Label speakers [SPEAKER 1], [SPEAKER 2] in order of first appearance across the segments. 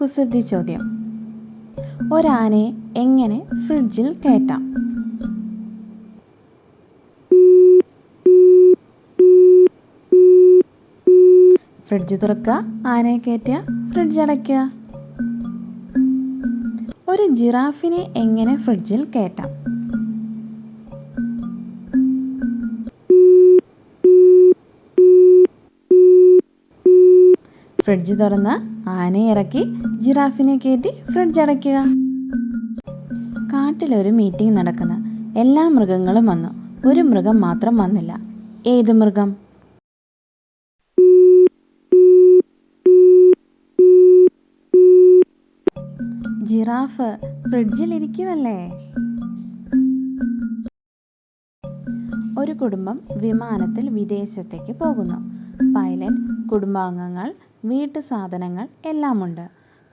[SPEAKER 1] കുസൃതി ചോദ്യം. ഒരാനയെ എങ്ങനെ ഫ്രിഡ്ജിൽ കയറ്റാം? ഫ്രിഡ്ജ് തുറക്കുക. ആനയെ കയറ്റുക. ഫ്രിഡ്ജ് അടയ്ക്കുക. ഒരു ജിറാഫിനെ എങ്ങനെ ഫ്രിഡ്ജിൽ കയറ്റാം? ഫ്രിഡ്ജ് തുറന്ന് ആനയെ ഇറക്കി ജിറാഫിനെ കയറ്റി ഫ്രിഡ്ജ് അടയ്ക്കുക. കാട്ടിലൊരു മീറ്റിംഗ് നടക്കുന്ന. എല്ലാ മൃഗങ്ങളും വന്നു. ഒരു മൃഗം മാത്രം വന്നില്ല. ഏത് മൃഗം? ജിറാഫ് ഫ്രിഡ്ജിലിരിക്കുമല്ലേ ഒരു കുടുംബം വിമാനത്തിൽ വിദേശത്തേക്ക് പോകുന്നു. പൈലറ്റ് കുടുംബാംഗങ്ങൾ വീട്ടു സാധനങ്ങൾ എല്ലാമുണ്ട്.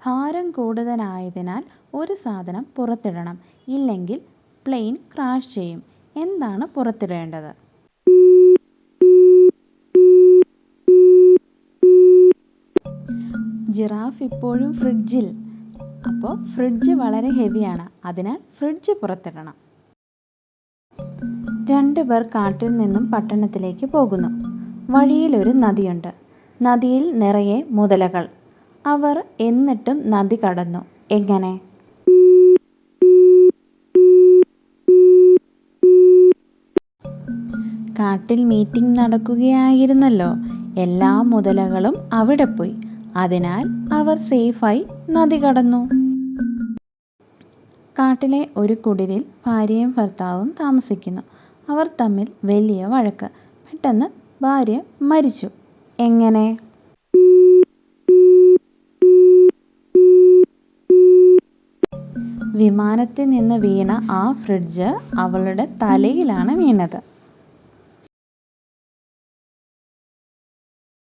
[SPEAKER 1] ഭാരം കൂടുതലായതിനാൽ ഒരു സാധനം പുറത്തിടണം. ഇല്ലെങ്കിൽ പ്ലെയിൻ ക്രാഷ് ചെയ്യും. എന്താണ് പുറത്തിടേണ്ടത്? ജിറാഫ് ഇപ്പോഴും ഫ്രിഡ്ജിൽ. അപ്പോൾ ഫ്രിഡ്ജ് വളരെ ഹെവിയാണ്. അതിനാൽ ഫ്രിഡ്ജ് പുറത്തിടണം. രണ്ട് പേർ കാട്ടിൽ നിന്നും പട്ടണത്തിലേക്ക് പോകുന്നു. ഒരു നദിയുണ്ട്. നദിയിൽ നിറയെ മുതലകൾ. അവർ എന്നിട്ടും നദി കടന്നു. എങ്ങനെ? കാട്ടിൽ മീറ്റിംഗ് നടക്കുകയായിരുന്നല്ലോ. എല്ലാ മുതലകളും അവിടെ പോയി. അതിനാൽ അവർ സേഫായി നദി കടന്നു. കാട്ടിലെ ഒരു കുടിലിൽ ഭാര്യയും ഭർത്താവും താമസിക്കുന്നു. അവർ തമ്മിൽ വലിയ വഴക്ക്. പെട്ടെന്ന് ഭാര്യ മരിച്ചു. എങ്ങനെ? വിമാനത്തിൽ നിന്ന് വീണ ആ ഫ്രിഡ്ജ് അവളുടെ തലയിലാണ് വീണത്.